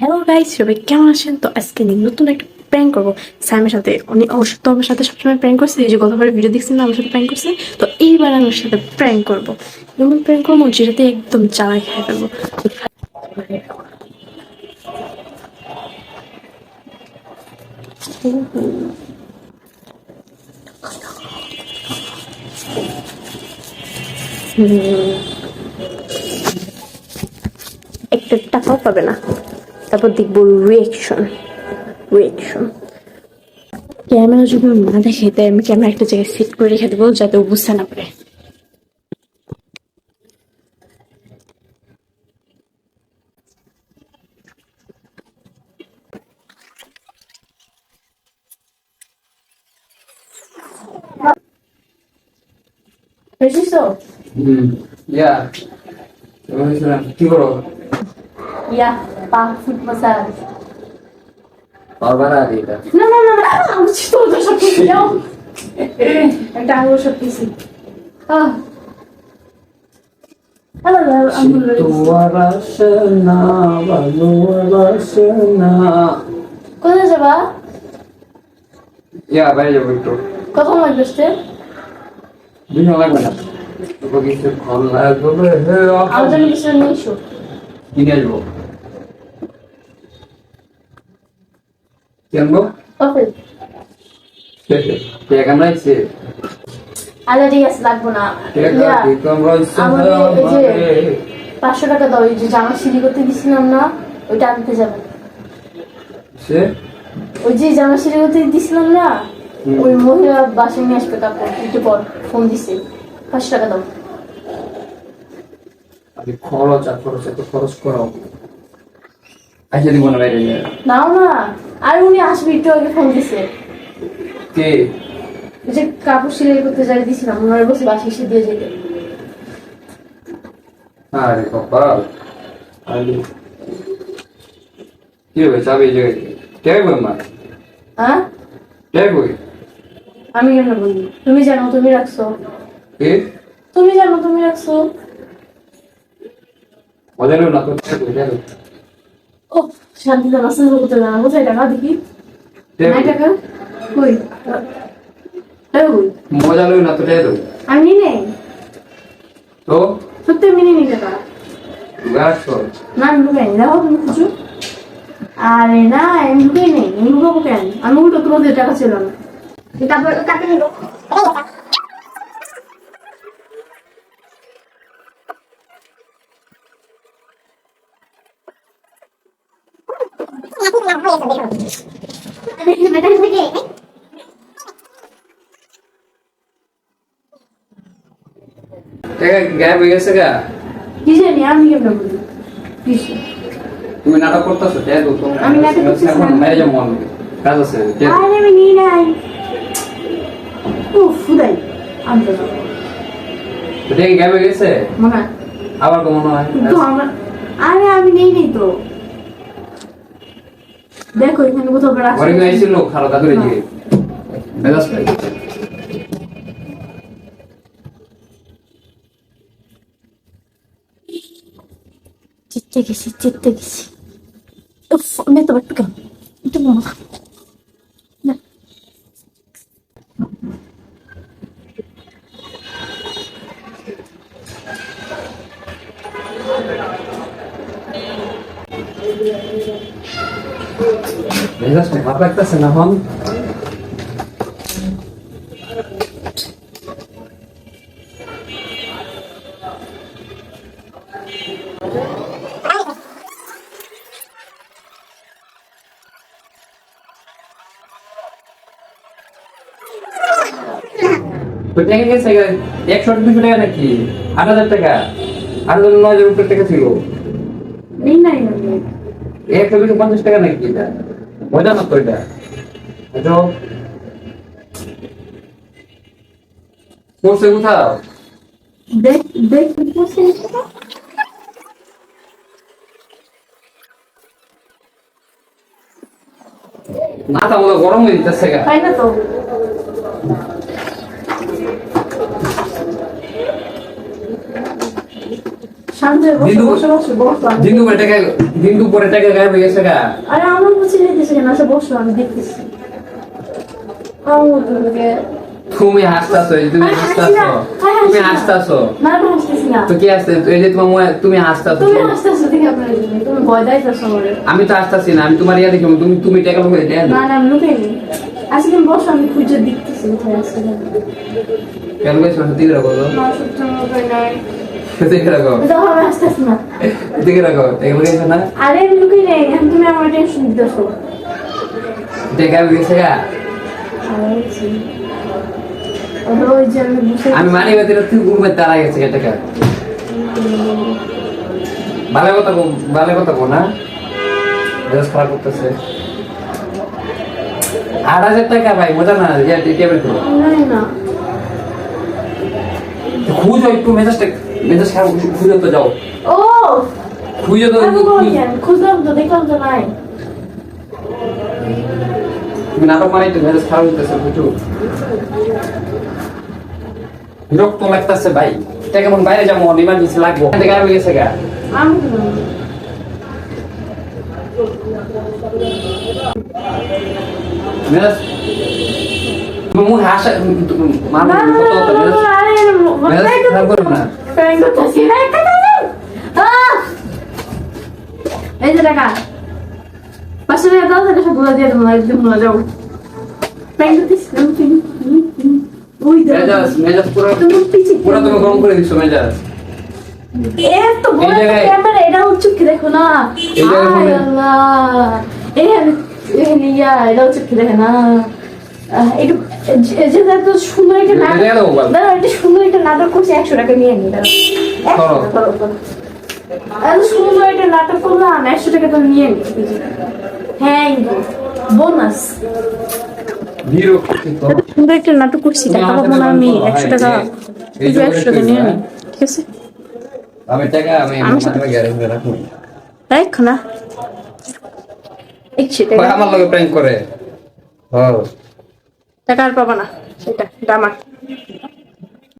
Hello guys সবাই কেমন আছেন? তো আজকে নতুন একটা প্র্যাঙ্ক করব। স্যামের সাথে উনি অবশ্য তো আমার সাথে সবসময় প্র্যাঙ্ক করছে। এই যে গতবার ভিডিও দেখছেন, আমার সাথে প্র্যাঙ্ক করছে। তো এইবার আমার সাথে প্র্যাঙ্ক করব। এমন প্র্যাঙ্ক করব যেটাতে একদম চালাই খেয়ে ফেলব। একটা টাকাও পাবে না। তারপর দেখব রিয়েকশন রিয়েকশন ক্যামেরা যদি না দেখে, তাই আমি ক্যামেরা একটা জায়গায় সেট করে রেখে দেবো যাতে ও বুঝতে না পারে। বুঝেছ ইয়া কি করো ইয়া পা ফুট মাসাজ পারবা না এটা না না না আমি তো তো সব কিছু দাও একটা আঙুল সব কিছু আহ কোথায় যাবা ইয়া বাইরে যাব একটু কখন লাগবে দুই লাগবে না তোকে কিছু ফল লাগবে আমার জন্য কিছু নিয়ে এসো কিনে আসব। কেনবো? কফি কেমন আছে? আরে ঠিক আছে লাগবো না। ইয়া, কেমন আছে আমাকে এই যে পাঁচশো টাকা দাও এই যে জামা সিলি করতে দিছিলাম না ওইটা আনতে যাবে। সে? ওই যে জামা সিলি করতে দিছিলাম না। ওই মহিলা বাসে নিয়ে আসবে তারপর একটু পর ফোন দিছে। পাঁচশো টাকা দাও। খরচ আর খরচ এত খরচ করো আচ্ছা দিব না বাইরে নাও না। আর উনি আসবে একটু আগে ফোন দিছে। কে? যে কাপড় সিলাই করতে যাই দিছিলাম ওনার বসে বাসে এসে দিয়ে যেতে আরে কপাল। আরে। কি হবে চাবি জায়গায় কে? বই মা? হ্যাঁ? কে আমি কেন বলি তুমি জানো তুমি রাখছো। কে? তুমি জানো তুমি রাখছো। মজা নেই না করতে ও করতে জানা কোথায় টাকা দেখি? নাই টাকা? কই? মজা লই না তো আমি নিই তো? সত্যি আমি নিই নি টাকা। গাছ না লুকাই নি তুমি খুঁজো আরে না আমি লুকাই নেই আমি লুকাবো কেন? আমি উল্টো তোমাদের টাকা ছিল না। তারপর টাকা নিল টাকা গায়েব হয়ে গেছে গা কি জানি আমি কেমন বলি কিসে তুমি নাটক করতেছো কে দেবো তোমার আমি নাটক করতেছি না। এখন মেরে যাব আমাকে কাজ আছে কে দেবো? আরে আমি নিই নাই উফ ফুদাই আমি তো যাব। তো টাকা গেছে? মনে আবার তো হয়। কিন্তু আমার আরে আমি নেই নেই তো। দেখো এখানে কোথাও রাখা ঘরে গিয়ে এসেছিল খারাপ কাকুরে দিকে মেজাজ পাই চিত্তে গেছি চিত্তে গেছি। উফ আমি তো একটু কেন একটু মনে মেজাজ খারাপ লাগতেছে না হন তো টাকা গেছে একশো দুশো টাকা নাকি? আট হাজার টাকা। আট হাজার নয় হাজার উপরে টাকা ছিল। নেই নাই আমি একশো দুশো পঞ্চাশ টাকা নাকি না তো এটা এটা করছে কোথাও? মাথা মতো গরম হয়ে যাচ্ছে গা। তাই না তো শান্ত হয়ে বসো, দিদু- বসো, বসো, বসো, আমি দিন টাকা দিন দুপুরে টাকা গায়েব হয়ে গেছে গা। আরে আমার বুঝে যেতেছে কেন? আসে বসো আমি দেখতেছি। তুমি হাসতাছো তুমি হাসতাছো হাসি না, আরে তুমি হাসি হাসতাছো। না আমি হাসতেছি না। তো কি আসছে এই যে তোমার তুমি হাসতাছো তুমি হাসতেছো দেখে আপনার তুমি ভয় দাইতেছো আমি তো হাসতাছি না আমি তোমার ইয়া দেখি তুমি তুমি টাকা লোক এটা না না আমি লুকাই নি। আজকে বসো আমি খুঁজে দেখতেছি কোথায় আছে। কেন গেছো না সত্যি নাই। রাখো। আমি না রাখো গেছো না? আরে আমি লুকাই নাই এখন তুমি আমার টেনশন দিতেছো টাকা গায়েব গেছে গা আমি মানি তুই ঘুমে তারা গেছে গা টাকা ভালো কথা বল ভালো কথা বল না? মেজাজ খারাপ করতেছে। আট হাজার টাকা ভাই মজা না টেবিল খুঁজো একটু মেজাজটা মেজাজ খারাপ খুঁজো তো যাও ও খুঁজো তো আমি বলি কেন খুঁজলাম তো দেখলাম তো নাই তুমি নাটক মানে একটু মেজাজ খারাপ হইতেছে বুঝছ বিরক্ত লাগতেছে ভাই এটা কেমন বাইরে যাব ইমার্জেন্সি লাগবো এখান থেকে আর গেছে গা? মেজাজ মুখে মানুষ এই যে টাকা পাঁচশো টাকা দাও তাহলে সব দিয়ে দেবো একদম ভুলে যাও Prank করতেছি, ওই মেজাজ মেজাজ পুরো পুরো তুমি গরম করে দিচ্ছ মেজাজ এত বড় ক্যামেরা এটা হচ্ছে কি দেখো না আয় আল্লাহ এখানে এটা হচ্ছে দেখে না একটু যে- সুন্দর একটা নাটক একটা সুন্দর একটা নাটক করছে একশো টাকা নিয়ে নি। টাকা। এত সুন্দর একটা নাটক করলাম একশো টাকা তো নিয়ে নি হ্যাঁ বোনাস। সুন্দর একটা নাটক করছি টাকা আমার পাবো না আমি একশো হ্যাঁ, টাকা একশো টাকা নিয়ে নি হ্যাঁ। ঠিক আছে? আমি টাকা আমি রাখো না আমার লগে প্র্যাঙ্ক করে। ও টাকা আর পাবা না সেটা আমার।